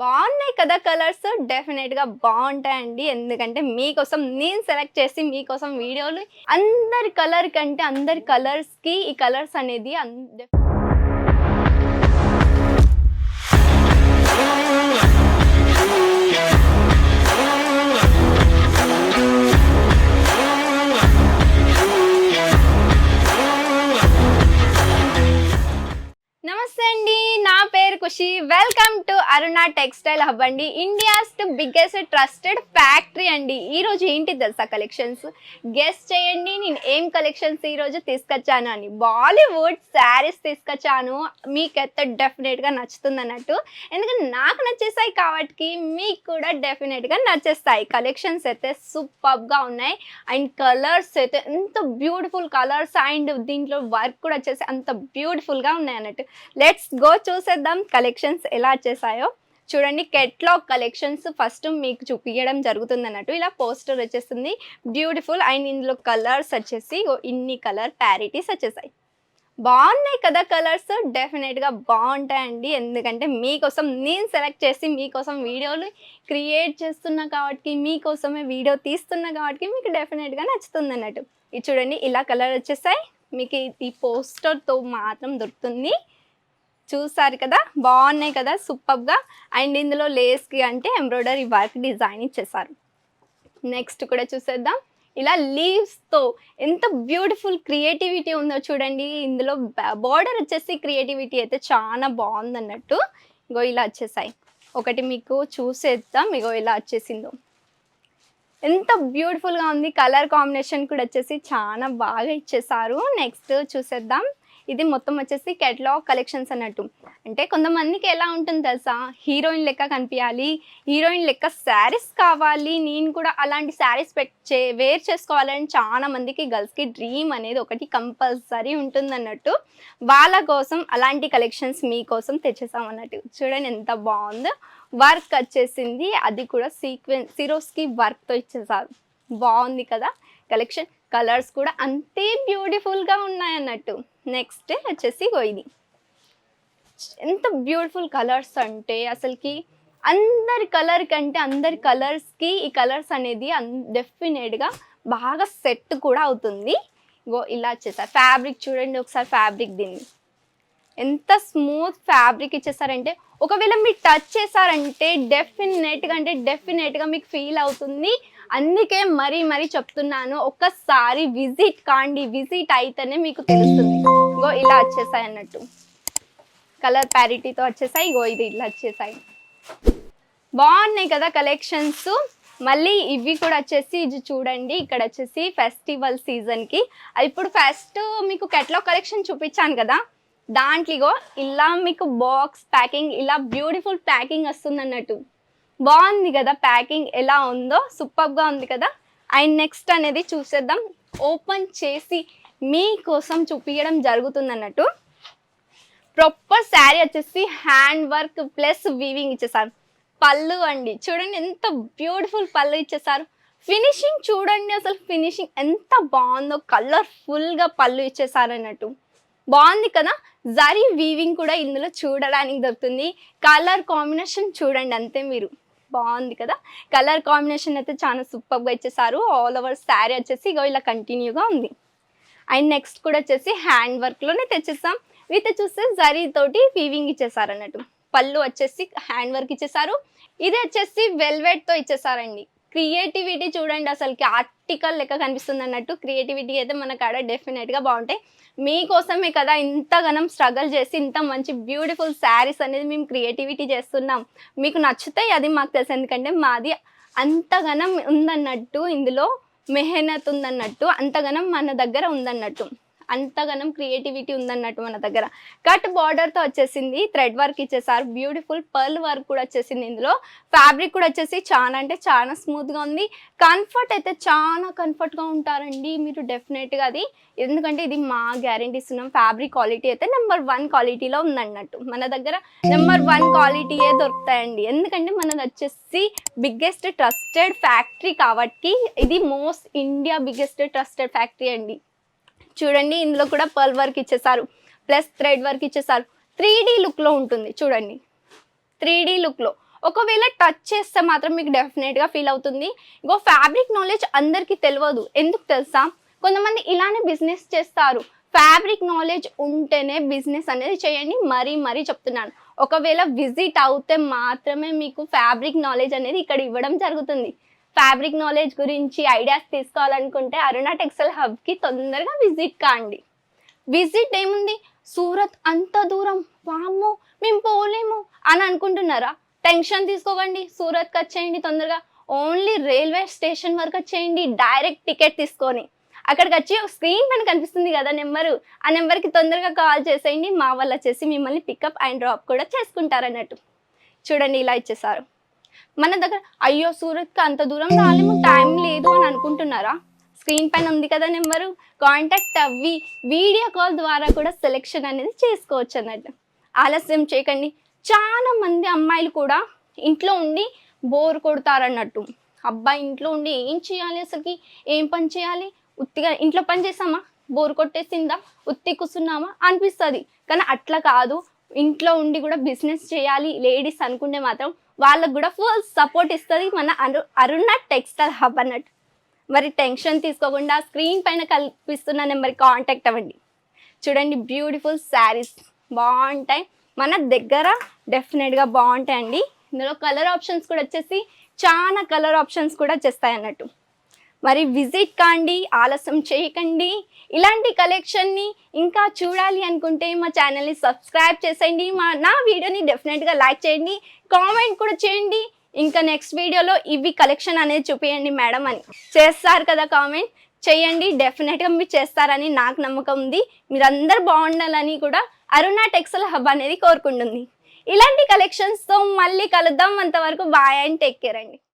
బాగున్నాయి కదా కలర్స్. డెఫినెట్గా బాగుంటాయండి. ఎందుకంటే మీకోసం నేను సెలెక్ట్ చేసి మీకోసం వీడియోలు అందరి కలర్ కంటే అందరి కలర్స్కి ఈ కలర్స్ అనేది అంద నమస్తే అండి. నా Khushi. Welcome to Aruna textile hub అండి. ఇండియాస్ బిగ్గెస్ట్ ట్రస్టెడ్ ఫ్యాక్టరీ అండి. ఈ రోజు ఏంటి తెలుసా కలెక్షన్స్ గెస్ట్ చేయండి. నేను ఏం కలెక్షన్స్ ఈ రోజు తీసుకొచ్చాను అని. బాలీవుడ్ శారీస్ తీసుకొచ్చాను. మీకైతే డెఫినెట్గా నచ్చుతుంది అన్నట్టు. ఎందుకంటే నాకు నచ్చేసాయి కాబట్టి మీకు కూడా డెఫినెట్గా నచ్చేస్తాయి. కలెక్షన్స్ అయితే సూపర్గా ఉన్నాయి. అండ్ కలర్స్ అయితే ఎంత బ్యూటిఫుల్ కలర్స్ అండ్ దీంట్లో వర్క్ కూడా వచ్చేసి అంత బ్యూటిఫుల్గా ఉన్నాయి అన్నట్టు. లెట్స్ గో చూసేద్దాం. కలెక్షన్స్ ఎలా వచ్చేసాయో చూడండి కెట్లాగ్ కలెక్షన్స్ ఫస్ట్ మీకు చూపించడం జరుగుతుంది అన్నట్టు ఇలా పోస్టర్ వచ్చేస్తుంది. బ్యూటిఫుల్ అండ్ ఇందులో కలర్స్ వచ్చేసి ఇన్ని కలర్ ప్యారిటీస్ వచ్చేసాయి. బాగున్నాయి కదా కలర్స్ డెఫినెట్గా బాగుంటాయండి. ఎందుకంటే మీకోసం నేను సెలెక్ట్ చేసి మీకోసం వీడియోలు క్రియేట్ చేస్తున్నా కాబట్టి మీకోసమే వీడియో తీస్తున్నా కాబట్టి మీకు డెఫినెట్గా నచ్చుతుంది అన్నట్టు ఇది చూడండి ఇలా కలర్ వచ్చేసాయి. మీకు ఈ పోస్టర్తో మాత్రం దొరుకుతుంది. చూస్తారు కదా? బాగున్నాయి కదా? సూపర్గా. అండ్ ఇందులో లేస్కి అంటే ఎంబ్రాయిడరీ వర్క్ డిజైన్ ఇచ్చేసారు. నెక్స్ట్ కూడా చూసేద్దాం. ఇలా లీవ్స్తో ఎంత బ్యూటిఫుల్ క్రియేటివిటీ ఉందో చూడండి. ఇందులో బార్డర్ వచ్చేసి క్రియేటివిటీ అయితే చాలా బాగుంది అన్నట్టు ఇగో ఇలా వచ్చేసాయి. ఒకటి మీకు చూసేద్దాం. ఇగో ఇలా వచ్చేసిందో. ఎంత బ్యూటిఫుల్గా ఉంది. కలర్ కాంబినేషన్ కూడా వచ్చేసి చాలా బాగా ఇచ్చేసారు. నెక్స్ట్ చూసేద్దాం. ఇది మొత్తం వచ్చేసి కెటలాగ్ కలెక్షన్స్ అన్నట్టు. అంటే కొంతమందికి ఎలా ఉంటుంది తెలుసా? హీరోయిన్ లెక్క కనిపించాలి హీరోయిన్ లెక్క శారీస్ కావాలి నేను కూడా అలాంటి శారీస్ పెట్టే వేర్ చేసుకోవాలని చాలా మందికి గర్ల్స్కి డ్రీమ్ అనేది ఒకటి కంపల్సరీ ఉంటుంది అన్నట్టు. వాళ్ళ కోసం అలాంటి కలెక్షన్స్ మీకోసం తెచ్చేసాం అన్నట్టు. చూడండి ఎంత బాగుందో. వర్క్ వచ్చేసింది. అది కూడా సీక్వెన్స్ సిరోస్కి వర్క్తో ఇచ్చేసారు. బాగుంది కదా కలెక్షన్ కలర్స్ కూడా అంతే బ్యూటిఫుల్గా ఉన్నాయి అన్నట్టు నెక్స్ట్ వచ్చేసి ఇది ఎంత బ్యూటిఫుల్ కలర్స్ అంటే అసలుకి అందరి కలర్ కంటే అందరి కలర్స్కి ఈ కలర్స్ అనేది అన్ డెఫినెట్గా బాగా సెట్ కూడా అవుతుంది. గో ఇలా వచ్చేసారు ఫ్యాబ్రిక్ చూడండి ఒకసారి ఫ్యాబ్రిక్ దీన్ని. ఎంత స్మూత్ ఫ్యాబ్రిక్ ఇచ్చేసారంటే ఒకవేళ మీరు టచ్ చేశారంటే డెఫినెట్గా అంటే డెఫినెట్గా మీకు ఫీల్ అవుతుంది. అందుకే మరీ మరీ చెప్తున్నాను ఒక్కసారి విజిట్ కాండి విజిట్ అయితేనే మీకు తెలుస్తుంది. ఇగో ఇలా వచ్చేసాయి అన్నట్టు. కలర్ ప్యారిటీతో వచ్చేసాయి ఇగో ఇది ఇలా వచ్చేసాయి. బాగున్నాయి కదా కలెక్షన్స్ మళ్ళీ ఇవి కూడా వచ్చేసి ఇది చూడండి ఇక్కడ వచ్చేసి ఫెస్టివల్ సీజన్కి ఇప్పుడు ఫస్ట్ మీకు కెట్లాగ్ కలెక్షన్ చూపించాను కదా. దాంట్లో ఇగో ఇలా మీకు బాక్స్ ప్యాకింగ్ ఇలా బ్యూటిఫుల్ ప్యాకింగ్ వస్తుంది అన్నట్టు. బాగుంది కదా ప్యాకింగ్ ఎలా ఉందో సూపర్గా ఉంది కదా. అండ్ నెక్స్ట్ అనేది చూసేద్దాం. ఓపెన్ చేసి మీకోసం చూపించడం జరుగుతుంది అన్నట్టు ప్రొపర్ శారీ వచ్చేసి హ్యాండ్ వర్క్ ప్లస్ వీవింగ్ ఇచ్చేసారు. పళ్ళు అండి. చూడండి ఎంత బ్యూటిఫుల్ పళ్ళు ఇచ్చేసారు. ఫినిషింగ్ చూడండి అసలు ఫినిషింగ్ ఎంత బాగుందో కలర్ఫుల్గా పళ్ళు ఇచ్చేసారు అన్నట్టు. బాగుంది కదా? జరీ వీవింగ్ కూడా ఇందులో చూడడానికి దొరుకుతుంది. కలర్ కాంబినేషన్ చూడండి అంతే మీరు. బాగుంది కదా. కలర్ కాంబినేషన్ అయితే చాలా సూపర్గా ఇచ్చేసారు. ఆల్ ఓవర్ శారీ వచ్చేసి ఇగో ఇలా కంటిన్యూగా ఉంది. అండ్ నెక్స్ట్ కూడా వచ్చేసి హ్యాండ్ వర్క్లోనే తెచ్చేసాం. విత్ చూస్తే జరీ తోటి వీవింగ్ ఇచ్చేసారు అన్నట్టు పళ్ళు వచ్చేసి హ్యాండ్ వర్క్ ఇచ్చేసారు. ఇది వచ్చేసి వెల్వెట్తో ఇచ్చేసారండి. క్రియేటివిటీ చూడండి అసలుకి ఆర్టికల్ లెక్క కనిపిస్తుంది అన్నట్టు. క్రియేటివిటీ అయితే మన కాడ డెఫినెట్గా బాగుంటాయి. మీకోసమే కదా ఇంతగానం స్ట్రగుల్ చేసి ఇంత మంచి బ్యూటిఫుల్ శారీస్ అనేది మేము క్రియేటివిటీ చేస్తున్నాం. మీకు నచ్చితే అది మాకు తెలుసు. ఎందుకంటే మాది అంతగానం ఉందన్నట్టు ఇందులో మెహనత్ ఉందన్నట్టు అంతగానం మన దగ్గర ఉందన్నట్టు. అంతగానం క్రియేటివిటీ ఉందన్నట్టు మన దగ్గర. కట్ బార్డర్తో వచ్చేసింది థ్రెడ్ వర్క్ ఇచ్చేసారు. బ్యూటిఫుల్ పర్ల్ వర్క్ కూడా వచ్చేసింది ఇందులో. ఫ్యాబ్రిక్ కూడా వచ్చేసి చాలా అంటే చాలా స్మూత్గా ఉంది. కంఫర్ట్ అయితే చాలా కంఫర్ట్గా ఉంటారండి మీరు డెఫినెట్గా అది. ఎందుకంటే ఇది మా గ్యారంటీ ఇస్తున్నాం. ఫ్యాబ్రిక్ క్వాలిటీ అయితే నెంబర్ వన్ క్వాలిటీలో ఉందన్నట్టు. మన దగ్గర నెంబర్ వన్ క్వాలిటీయే దొరుకుతాయండి. ఎందుకంటే మనది వచ్చేసి బిగ్గెస్ట్ ట్రస్టెడ్ ఫ్యాక్టరీ కాబట్టి ఇది most India biggest trusted factory అండి. చూడండి ఇందులో కూడా పర్ల్ వర్క్ ఇచ్చేసారు ప్లస్ థ్రెడ్ వర్క్ ఇచ్చేసారు త్రీ డీ లుక్లో ఉంటుంది చూడండి. త్రీ డీ లుక్లో ఒకవేళ టచ్ చేస్తే మాత్రం మీకు డెఫినెట్గా ఫీల్ అవుతుంది. ఇంకో ఫ్యాబ్రిక్ నాలెడ్జ్ అందరికీ తెలియదు. ఎందుకు తెలుసా? కొంతమంది ఇలానే బిజినెస్ చేస్తారు. ఫ్యాబ్రిక్ నాలెడ్జ్ ఉంటేనే బిజినెస్ అనేది చేయండి. మరీ మరీ చెప్తున్నాను. ఒకవేళ విజిట్ అవుతే మాత్రమే మీకు ఫ్యాబ్రిక్ నాలెడ్జ్ అనేది ఇక్కడ ఇవ్వడం జరుగుతుంది. ఫ్యాబ్రిక్ నాలెడ్జ్ గురించి ఐడియాస్ తీసుకోవాలనుకుంటే అరుణ టెక్స్టైల్ హబ్కి తొందరగా విజిట్ కాండి. విజిట్ ఏముంది? సూరత్ అంత దూరం. వామ్మో మేము పోలేము అని అనుకుంటున్నారా? టెన్షన్ తీసుకోకండి సూరత్కి వచ్చేయండి తొందరగా. ఓన్లీ రైల్వే స్టేషన్ వరకు వచ్చేయండి డైరెక్ట్ టికెట్ తీసుకొని. అక్కడికి వచ్చి స్క్రీన్ పైన కనిపిస్తుంది కదా నెంబరు. ఆ నెంబర్కి తొందరగా కాల్ చేసేయండి మా వాళ్ళు వచ్చేసి మిమ్మల్ని పికప్ అండ్ డ్రాప్ కూడా చేసుకుంటారు అన్నట్టు చూడండి ఇలా ఇచ్చేసారు. మన దగ్గర అయ్యో సూరత్కి అంత దూరం రాలేము టైం లేదు అని అనుకుంటున్నారా? స్క్రీన్ పైన ఉంది కదా నెంబరు కాంటాక్ట్ అవ్వి వీడియో కాల్ ద్వారా కూడా సెలెక్షన్ అనేది చేసుకోవచ్చు అన్నట్టు. ఆలస్యం చేయకండి. చాలా మంది అమ్మాయిలు కూడా ఇంట్లో ఉండి బోర్ కొడతారన్నట్టు. అబ్బాయి ఇంట్లో ఉండి ఏం చేయాలి అసలుకి? ఏం పని చేయాలి? ఉత్తిగా ఇంట్లో పని చేసామా బోర్ కొట్టేసిందా? ఉత్తి కూర్చున్నామా? అనిపిస్తుంది. కానీ అట్లా కాదు. ఇంట్లో ఉండి కూడా బిజినెస్ చేయాలి. లేడీస్ అనుకుంటే మాత్రం వాళ్ళకు కూడా ఫుల్ సపోర్ట్ ఇస్తుంది మన అరు అరుణ టెక్స్టైల్ హబ్ అన్నట్టు. మరి టెన్షన్ తీసుకోకుండా స్క్రీన్ పైన కల్పిస్తున్న నెంబర్కి కాంటాక్ట్ అవ్వండి. చూడండి బ్యూటిఫుల్ శారీస్ బాగుంటాయి. మన దగ్గర డెఫినెట్గా బాగుంటాయండి. ఇందులో కలర్ ఆప్షన్స్ కూడా వచ్చేసి చాలా కలర్ ఆప్షన్స్ కూడా చేస్తాయి అన్నట్టు. మరి విజిట్ కాండి ఆలస్యం చేయకండి. ఇలాంటి కలెక్షన్ని ఇంకా చూడాలి అనుకుంటే మా ఛానల్ని సబ్స్క్రైబ్ చేసేయండి. మా నా వీడియోని డెఫినెట్గా లైక్ చేయండి. కామెంట్ కూడా చేయండి. ఇంకా నెక్స్ట్ వీడియోలో ఇవి కలెక్షన్ అనేది చూపించండి మేడం అని. చేస్తారు కదా కామెంట్ చేయండి. డెఫినెట్గా మీరు చేస్తారని నాకు నమ్మకం ఉంది. మీరందరూ బాగుండాలని కూడా అరుణ టెక్స్టైల్ హబ్ అనేది కోరుకుంటుంది. ఇలాంటి కలెక్షన్స్తో మళ్ళీ కలుద్దాం. అంతవరకు బాయ్ అండ్ టేక్ కేర్ అండి.